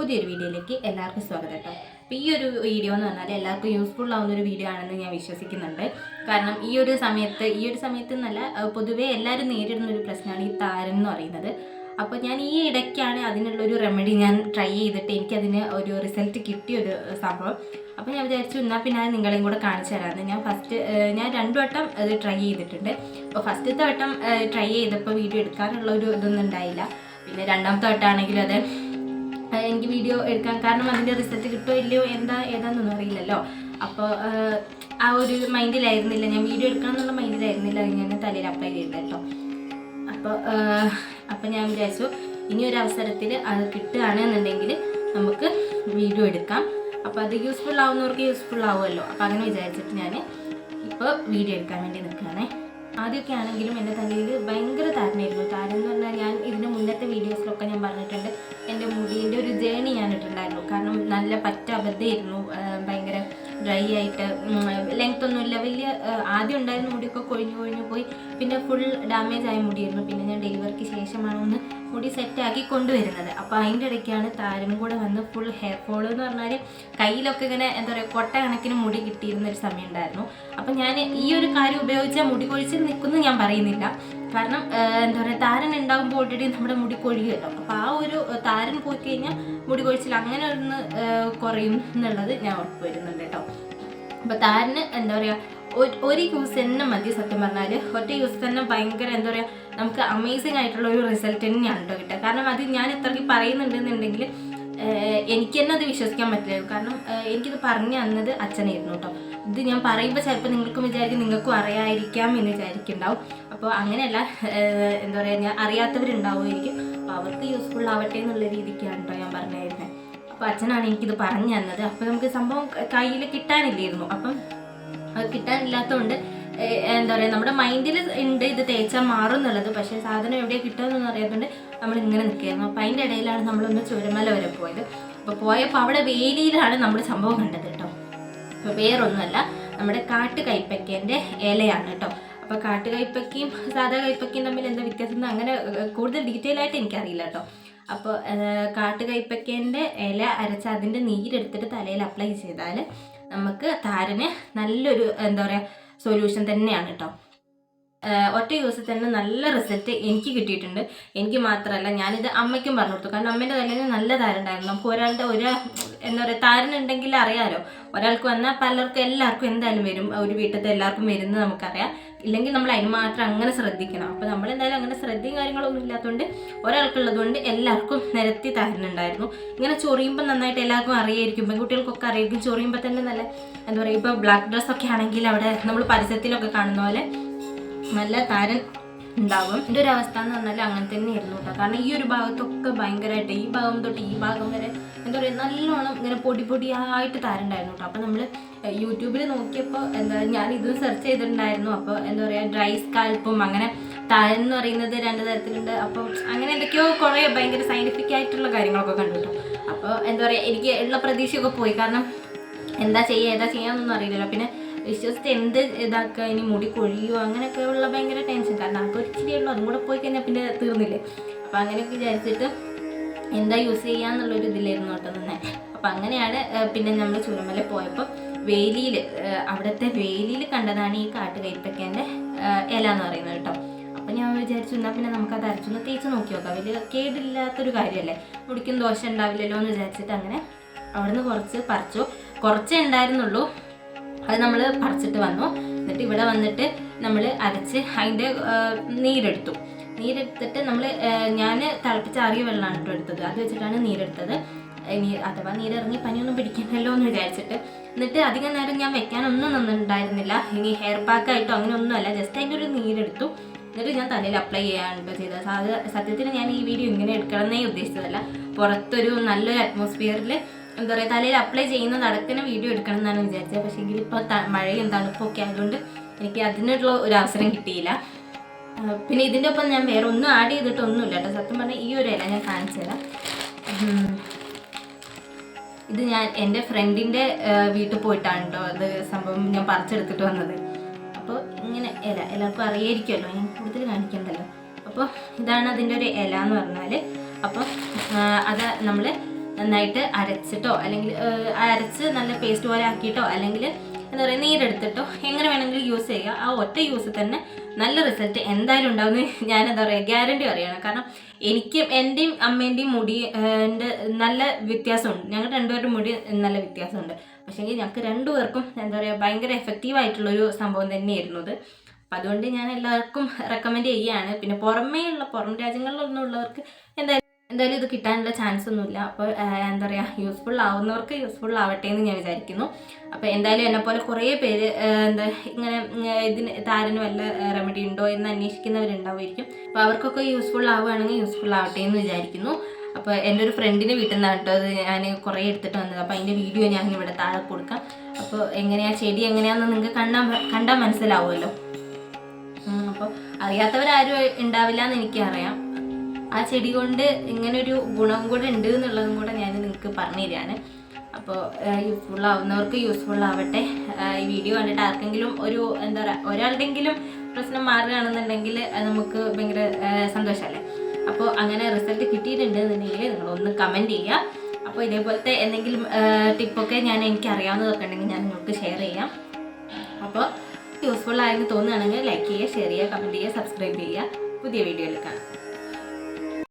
പുതിയൊരു വീഡിയോയിലേക്ക് എല്ലാവർക്കും സ്വാഗതം കേട്ടോ. അപ്പോൾ ഈ ഒരു വീഡിയോ എന്ന് പറഞ്ഞാൽ എല്ലാവർക്കും യൂസ്ഫുൾ ആവുന്ന ഒരു വീഡിയോ ആണെന്ന് ഞാൻ വിശ്വസിക്കുന്നുണ്ട്. കാരണം ഈ ഒരു സമയത്ത് ഈ ഒരു സമയത്ത് എന്നല്ല പൊതുവേ എല്ലാവരും നേരിടുന്ന ഒരു പ്രശ്നമാണ് ഈ താരം എന്ന് പറയുന്നത്. അപ്പോൾ ഞാൻ ഈ ഇടയ്ക്കാണ് അതിനുള്ള ഒരു റെമഡി ഞാൻ ട്രൈ ചെയ്തിട്ട് എനിക്കതിന് ഒരു റിസൾട്ട് കിട്ടിയ ഒരു സംഭവം. അപ്പോൾ ഞാൻ വിചാരിച്ചു എന്നാൽ പിന്നെ നിങ്ങളെയും കൂടെ കാണിച്ചു തരാമെന്ന് ഞാൻ ഫസ്റ്റ് ഞാൻ രണ്ടു വട്ടം അത് ട്രൈ ചെയ്തിട്ടുണ്ട്. അപ്പോൾ ഫസ്റ്റത്തെ വട്ടം ട്രൈ ചെയ്തപ്പോൾ വീഡിയോ എടുക്കാനുള്ള ഒരു ഇതൊന്നും ഉണ്ടായില്ല. പിന്നെ രണ്ടാമത്തെ വട്ടമാണെങ്കിലും അത് എനിക്ക് വീഡിയോ എടുക്കാൻ കാരണം അതിന്റെ റിസൾട്ട് കിട്ടോ ഇല്ലയോ എന്താ ഏതാണെന്നൊന്നും അറിയില്ലല്ലോ. അപ്പോൾ ആ ഒരു മൈൻഡിലായിരുന്നില്ല. ഞാൻ വീഡിയോ എടുക്കണം എന്നുള്ള മൈൻഡിലായിരുന്നില്ല. അത് ഞാൻ തലയിൽ അപ്ലൈ ചെയ്തത് കേട്ടോ. അപ്പോൾ അപ്പോൾ ഞാൻ വിചാരിച്ചു ഇനി ഒരു അവസരത്തിൽ അത് കിട്ടുകയാണെന്നുണ്ടെങ്കിൽ നമുക്ക് വീഡിയോ എടുക്കാം. അപ്പോൾ അത് യൂസ്ഫുൾ ആവുന്നവർക്ക് യൂസ്ഫുൾ ആവുമല്ലോ. അപ്പോൾ അങ്ങനെ വിചാരിച്ചിട്ട് ഞാൻ ഇപ്പോൾ വീഡിയോ എടുക്കാൻ വേണ്ടി നിൽക്കുകയാണേ. ആദ്യമൊക്കെ ആണെങ്കിലും എന്റെ തലയിൽ ഭയങ്കര താരനായിരുന്നു. താരം എന്ന് പറഞ്ഞാൽ ഞാൻ ഇതിന്റെ മുന്നത്തെ വീഡിയോസിലൊക്കെ ഞാൻ പറഞ്ഞിട്ടുണ്ട്. എന്റെ മുടീന്റെ ഒരു ജേണി ഞാൻ ഇട്ടിട്ടുണ്ടായിരുന്നു. കാരണം നല്ല പറ്റ അബദ്ധമായിരുന്നു ഭയങ്കര ഡ്രൈ ആയിട്ട് ലെങ്ത് ഒന്നുമില്ല വലിയ ആദ്യം ഉണ്ടായിരുന്ന മുടിയൊക്കെ കൊഴിഞ്ഞു കൊഴിഞ്ഞു പോയി. പിന്നെ ഫുൾ ഡാമേജ് ആയ മുടിയായിരുന്നു. പിന്നെ ഞാൻ ഡെലിവറിക്ക് ശേഷമാണ് ഒന്ന് മുടി സെറ്റാക്കി കൊണ്ടുവരുന്നത്. അപ്പോൾ അതിന്റെ ഇടയ്ക്കാണ് താരം കൂടെ വന്ന് ഫുൾ ഹെയർ ഫോൾ എന്ന് പറഞ്ഞാൽ കയ്യിലൊക്കെ ഇങ്ങനെ എന്താ പറയുക കൊട്ട കണക്കിന് മുടി കിട്ടിയിരുന്ന ഒരു സമയം ഉണ്ടായിരുന്നു. അപ്പം ഞാൻ ഈ ഒരു കാര്യം ഉപയോഗിച്ചാൽ മുടി കൊഴിച്ചിൽ നിൽക്കുന്നു ഞാൻ പറയുന്നില്ല. കാരണം എന്താ പറയുക താരൻ ഉണ്ടാകുമ്പോൾ ഓൾറെഡി നമ്മുടെ മുടി കൊഴിയുമല്ലോ. അപ്പോൾ ആ ഒരു താരൻ പോയി കഴിഞ്ഞാൽ മുടി കൊഴിച്ചിൽ അങ്ങനെ ഒന്ന് കുറയും എന്നുള്ളത് ഞാൻ ഉറപ്പ് വരുന്നുണ്ട് കേട്ടോ. അപ്പോൾ താരന് എന്താ പറയുക ഒരു- യൂസ് തന്നെ മതി സത്യം പറഞ്ഞാൽ ഒറ്റ യൂസ് തന്നെ ഭയങ്കര എന്താ പറയുക നമുക്ക് അമേസിങ് ആയിട്ടുള്ള ഒരു റിസൾട്ട് തന്നെയാണ് കേട്ടോ കിട്ടുക. കാരണം അത് ഞാൻ ഇത്രയ്ക്ക് പറയുന്നുണ്ടെന്നുണ്ടെങ്കിൽ എനിക്ക് തന്നെ അത് വിശ്വസിക്കാൻ പറ്റില്ല. കാരണം എനിക്കിത് പറഞ്ഞു തന്നത് അച്ഛനായിരുന്നു കേട്ടോ ഇത് ഞാൻ പറയുമ്പോൾ ചിലപ്പോൾ നിങ്ങൾക്കും വിചാരിക്കും നിങ്ങൾക്കും അറിയായിരിക്കാം എന്ന് വിചാരിക്കുന്നുണ്ടാവും. അപ്പോൾ അങ്ങനെയല്ല എന്താ പറയുക ഞാൻ അറിയാത്തവരുണ്ടാവുമായിരിക്കും അപ്പോൾ അവർക്ക് യൂസ്ഫുൾ ആവട്ടെ എന്നുള്ള രീതിക്കാണ് കേട്ടോ ഞാൻ പറഞ്ഞായിരുന്നത് അപ്പോൾ അച്ഛനാണ് എനിക്കിത് പറഞ്ഞു തന്നത്. അപ്പോൾ നമുക്ക് സംഭവം കയ്യിൽ കിട്ടാനില്ലായിരുന്നു. അപ്പം കിട്ടാനില്ലാത്തതുകൊണ്ട് എന്താ പറയുക നമ്മുടെ മൈൻഡിൽ ഉണ്ട് ഇത് തേച്ചാൽ മാറും എന്നുള്ളത് പക്ഷേ സാധനം എവിടെയാണ് കിട്ടുമെന്നൊന്നും അറിയാത്തതുകൊണ്ട് നമ്മൾ ഇങ്ങനെ നിൽക്കുകയായിരുന്നു. അപ്പോൾ അതിന്റെ ഇടയിലാണ് നമ്മളൊന്ന് ചുരമല വരെ പോയത്. അപ്പോൾ പോയപ്പോൾ അവിടെ വേലിയിലാണ് നമ്മൾ സംഭവം കണ്ടത് കേട്ടോ. അപ്പോൾ വേറൊന്നുമല്ല നമ്മുടെ കാട്ട് കൈപ്പക്കേന്റെ ഇലയാണ് കേട്ടോ. അപ്പോൾ കാട്ട് കൈപ്പക്കയും സാധാ കൈപ്പക്കയും തമ്മിൽ എന്താ വ്യത്യാസം അങ്ങനെ കൂടുതൽ ഡീറ്റെയിൽ ആയിട്ട് എനിക്കറിയില്ല കേട്ടോ. അപ്പോൾ കാട്ട് കൈപ്പക്കേന്റെ ഇല അരച്ച് അതിന്റെ നീരെടുത്തിട്ട് തലയിൽ അപ്ലൈ ചെയ്താൽ നമുക്ക് താരന് നല്ലൊരു എന്താ പറയുക സൊല്യൂഷൻ തന്നെയാണ് കേട്ടോ ഒറ്റ യൂസിൽ തന്നെ നല്ല റിസൾട്ട് എനിക്ക് കിട്ടിയിട്ടുണ്ട്. എനിക്ക് മാത്രമല്ല ഞാനിത് അമ്മയ്ക്കും പറഞ്ഞു കൊടുത്തു. കാരണം അമ്മേന്റെ തലയിൽ നല്ല താരണ്ടായിരുന്നു നമുക്ക് ഒരാളുടെ ഒരു എന്താ പറയുക താരനുണ്ടെങ്കിൽ അറിയാലോ. ഒരാൾക്ക് വന്നാൽ പലർക്കും എല്ലാവർക്കും എന്തായാലും വരും. ഒരു വീട്ടിലത്തെ എല്ലാവർക്കും വരുന്നത് നമുക്കറിയാം. ഇല്ലെങ്കിൽ നമ്മൾ അതിന് മാത്രം അങ്ങനെ ശ്രദ്ധിക്കണം. അപ്പോൾ നമ്മൾ എന്തായാലും അങ്ങനെ ശ്രദ്ധയും കാര്യങ്ങളൊന്നും ഇല്ലാത്തതുകൊണ്ട് ഒരാൾക്കുള്ളതുകൊണ്ട് എല്ലാവർക്കും നിരത്തി താരനുണ്ടായിരുന്നു ഇങ്ങനെ ചൊറിയുമ്പോൾ നന്നായിട്ട് എല്ലാവർക്കും അറിയായിരിക്കും. പെൺകുട്ടികൾക്കൊക്കെ അറിയായിരിക്കും. ചൊറിയുമ്പോൾ തന്നെ നല്ല എന്താ പറയുക ഇപ്പോൾ ബ്ലാക്ക് ഡ്രസ്സൊക്കെ ആണെങ്കിൽ അവിടെ നമ്മൾ പരസ്യത്തിലൊക്കെ കാണുന്ന പോലെ നല്ല താരൻ ഉണ്ടാകും എന്റെ ഒരു അവസ്ഥ എന്ന് പറഞ്ഞാൽ അങ്ങനെ തന്നെ ഇരുന്നു കേട്ടോ. കാരണം ഈ ഒരു ഭാഗത്തൊക്കെ ഭയങ്കരമായിട്ട് ഈ ഭാഗം തൊട്ട് ഈ ഭാഗം വരെ എന്താ പറയുക നല്ലോണം ഇങ്ങനെ പൊടി പൊടിയായിട്ട് താരണ്ടായിരുന്നു കേട്ടോ. അപ്പോൾ നമ്മൾ യൂട്യൂബിൽ നോക്കിയപ്പോൾ എന്താ ഞാൻ ഇത് സെർച്ച് ചെയ്തിട്ടുണ്ടായിരുന്നു. അപ്പോൾ എന്താ പറയുക ഡ്രൈ സ്കാൽപ്പും അങ്ങനെ താരൻ എന്ന് പറയുന്നത് രണ്ട് തരത്തിലുണ്ട്. അപ്പം അങ്ങനെ എന്തൊക്കെയോ കുറേ ഭയങ്കര സയന്റിഫിക് ആയിട്ടുള്ള കാര്യങ്ങളൊക്കെ കണ്ടു കേട്ടോ. അപ്പോൾ എന്താ പറയുക എനിക്ക് ഉള്ള പ്രതീക്ഷയൊക്കെ പോയി. കാരണം എന്താ ചെയ്യുക ഏതാ ചെയ്യാന്നൊന്നും അറിയില്ലല്ലോ. പിന്നെ വിശ്വസിച്ച് എന്ത് ഇതാക്കുക ഇനി മുടി കൊഴിയോ അങ്ങനെയൊക്കെ ഉള്ള ഭയങ്കര ടെൻഷൻ കാരണം ഒരു ഇച്ചിരി ഉള്ളൂ അതും കൂടെ പോയി കഴിഞ്ഞാൽ പിന്നെ തീർന്നില്ലേ? അപ്പം അങ്ങനെയൊക്കെ വിചാരിച്ചിട്ട് എന്താ യൂസ് ചെയ്യാന്നുള്ളൊരു ഇതിലായിരുന്നു കേട്ടോ തന്നെ അപ്പം അങ്ങനെയാണ് പിന്നെ നമ്മൾ ചുരമല പോയപ്പോൾ വേലിയിൽ അവിടുത്തെ വേലിയിൽ കണ്ടതാണ് ഈ കാട്ടുകൈപ്പക്കേന്റെ ഇല എന്ന് പറയുന്നത് കേട്ടോ. അപ്പം ഞാൻ വിചാരിച്ചു എന്നാൽ പിന്നെ നമുക്ക് അത് അരച്ചൊന്ന് തേച്ച് നോക്കി നോക്കാം. വലിയ കേടില്ലാത്തൊരു കാര്യമല്ലേ? മുടിക്കും ദോഷം ഉണ്ടാവില്ലല്ലോ എന്ന് വിചാരിച്ചിട്ട് അങ്ങനെ അവിടുന്ന് കുറച്ച് പറിച്ചു. കുറച്ചേ ഉണ്ടായിരുന്നുള്ളൂ. അത് നമ്മൾ പറിച്ചിട്ട് വന്നു. എന്നിട്ട് ഇവിടെ വന്നിട്ട് നമ്മൾ അരച്ച് അതിന്റെ നീരെടുത്തു. നീരെടുത്തിട്ട് നമ്മൾ ഞാൻ തിളപ്പിച്ചാറിയ വെള്ളമാണ് കേട്ടോ എടുത്തത്. അത് വെച്ചിട്ടാണ് നീരെടുത്തത്. നീ അഥവാ നീരിറങ്ങി പനിയൊന്നും പിടിക്കണമല്ലോ എന്ന് വിചാരിച്ചിട്ട്. എന്നിട്ട് അധികം നേരം ഞാൻ വെക്കാനൊന്നും നിന്നുണ്ടായിരുന്നില്ല ഇനി ഹെയർ പാക്കായിട്ടോ അങ്ങനെ ഒന്നുമല്ല ജസ്റ്റ് അതിന്റെ ഒരു നീരെടുത്തു. എന്നിട്ട് ഞാൻ തലയിൽ അപ്ലൈ ചെയ്യാനുണ്ടോ ചെയ്തത്. സത്യത്തിൽ ഞാൻ ഈ വീഡിയോ ഇങ്ങനെ എടുക്കണമെന്നേ ഉദ്ദേശിച്ചതല്ല. പുറത്തൊരു നല്ലൊരു അറ്റ്മോസ്ഫിയറിൽ എന്താ പറയുക തലയിൽ അപ്ലൈ ചെയ്യുന്ന നടക്കുന്ന വീഡിയോ എടുക്കണം എന്നാണ് വിചാരിച്ചത്. പക്ഷേ എങ്കിൽ ഇപ്പോൾ മഴയും തണുപ്പൊക്കെ ആയതുകൊണ്ട് എനിക്ക് അതിനുള്ള ഒരു അവസരം കിട്ടിയില്ല. പിന്നെ ഇതിന്റെ ഒപ്പം ഞാൻ വേറെ ഒന്നും ആഡ് ചെയ്തിട്ടൊന്നുമില്ല കേട്ടോ. സത്യം പറഞ്ഞാൽ ഈ ഒരു ഇല ഞാൻ കാണിച്ചു തരാം. ഇത് ഞാൻ എന്റെ ഫ്രണ്ടിന്റെ വീട്ടിൽ പോയിട്ടാണ് കേട്ടോ അത് സംഭവം ഞാൻ പറിച്ചെടുത്തിട്ട് വന്നത്. അപ്പോൾ ഇങ്ങനെ ഇല എല്ലാവർക്കും അറിയായിരിക്കുമല്ലോ. ഞാൻ കൂടുതൽ കാണിക്കണ്ടല്ലോ. അപ്പോൾ ഇതാണ് അതിന്റെ ഒരു ഇല എന്ന് പറഞ്ഞാൽ അപ്പോൾ അത് നമ്മൾ നന്നായിട്ട് അരച്ചിട്ടോ അല്ലെങ്കിൽ അരച്ച് നല്ല പേസ്റ്റ് പോലെ ആക്കിയിട്ടോ അല്ലെങ്കിൽ എന്താ പറയുക നീരെടുത്തിട്ടോ എങ്ങനെ വേണമെങ്കിലും യൂസ് ചെയ്യുക ആ ഒറ്റ യൂസ് തന്നെ നല്ല റിസൾട്ട് എന്തായാലും ഉണ്ടാവും ഞാൻ എന്താ പറയുക ഗ്യാരണ്ടി പറയുകയാണ്. കാരണം എനിക്കും എന്റെയും അമ്മേന്റെയും മുടി നല്ല വ്യത്യാസമുണ്ട്. ഞങ്ങൾ രണ്ടുപേരുടെ മുടി നല്ല വ്യത്യാസമുണ്ട്. പക്ഷേങ്കിൽ ഞങ്ങൾക്ക് രണ്ടുപേർക്കും എന്താ പറയുക ഭയങ്കര എഫക്റ്റീവ് ആയിട്ടുള്ളൊരു സംഭവം തന്നെയായിരുന്നു അത്. അപ്പം അതുകൊണ്ട് ഞാൻ എല്ലാവർക്കും റെക്കമെൻഡ് ചെയ്യുകയാണ്. പിന്നെ പുറമേ ഉള്ള പുറം രാജ്യങ്ങളിലൊന്നും ഉള്ളവർക്ക് എന്തായാലും എന്തായാലും ഇത് കിട്ടാനുള്ള ചാൻസ് ഒന്നുമില്ല. അപ്പോൾ എന്താ പറയുക യൂസ്ഫുൾ ആവുന്നവർക്ക് യൂസ്ഫുൾ ആവട്ടെ എന്ന് ഞാൻ വിചാരിക്കുന്നു. അപ്പോൾ എന്തായാലും എന്നെപ്പോലെ കുറേ പേര് എന്താ ഇങ്ങനെ ഇതിന് താരന് വല്ല റെമഡി ഉണ്ടോ എന്ന് അന്വേഷിക്കുന്നവരുണ്ടാവുമായിരിക്കും. അപ്പോൾ അവർക്കൊക്കെ യൂസ്ഫുൾ ആവുകയാണെങ്കിൽ യൂസ്ഫുൾ ആവട്ടെ എന്ന് വിചാരിക്കുന്നു. അപ്പോൾ എന്റെ ഒരു ഫ്രണ്ടിന്റെ വീട്ടിൽ നിന്നാണ് കേട്ടോ അത് ഞാൻ കുറേ എടുത്തിട്ട് വന്നത്. അപ്പോൾ അതിന്റെ വീഡിയോ ഞാൻ ഇവിടെ താഴെ കൊടുക്കാം. അപ്പോൾ എങ്ങനെയാ ചെടി എങ്ങനെയാണെന്ന് നിങ്ങൾക്ക് കണ്ടാൽ കണ്ടാൽ മനസ്സിലാവുമല്ലോ. അപ്പോൾ അറിയാത്തവരാരും ഉണ്ടാവില്ല എന്ന് എനിക്കറിയാം. ആ ചെടി കൊണ്ട് ഒരു ഗുണം കൂടെ ഉണ്ട് എന്നുള്ളതും കൂടെ ഞാൻ നിങ്ങൾക്ക് പറഞ്ഞു തരികയാണ് അപ്പോൾ യൂസ്ഫുൾ ആവുന്നവർക്ക് യൂസ്ഫുൾ ആവട്ടെ. ഈ വീഡിയോ കണ്ടിട്ട് ആർക്കെങ്കിലും ഒരു എന്താ പറയുക ഒരാളുടെങ്കിലും പ്രശ്നം മാറുകയാണെന്നുണ്ടെങ്കിൽ നമുക്ക് ഭയങ്കര സന്തോഷമല്ലേ? അപ്പോൾ അങ്ങനെ റിസൾട്ട് കിട്ടിയിട്ടുണ്ടെന്നുണ്ടെങ്കിൽ നിങ്ങൾ ഒന്ന് കമന്റ് ചെയ്യുക. അപ്പോൾ ഇതേപോലത്തെ എന്തെങ്കിലും ടിപ്പൊക്കെ ഞാൻ എനിക്ക് അറിയാവുന്നതൊക്കെ ഉണ്ടെങ്കിൽ ഞാൻ നിങ്ങൾക്ക് ഷെയർ ചെയ്യാം. അപ്പോൾ യൂസ്ഫുൾ ആയെന്ന് തോന്നുകയാണെങ്കിൽ ലൈക്ക് ചെയ്യുക ഷെയർ ചെയ്യുക കമന്റ് ചെയ്യുക സബ്സ്ക്രൈബ് ചെയ്യുക. പുതിയ വീഡിയോയിൽ കാണാം.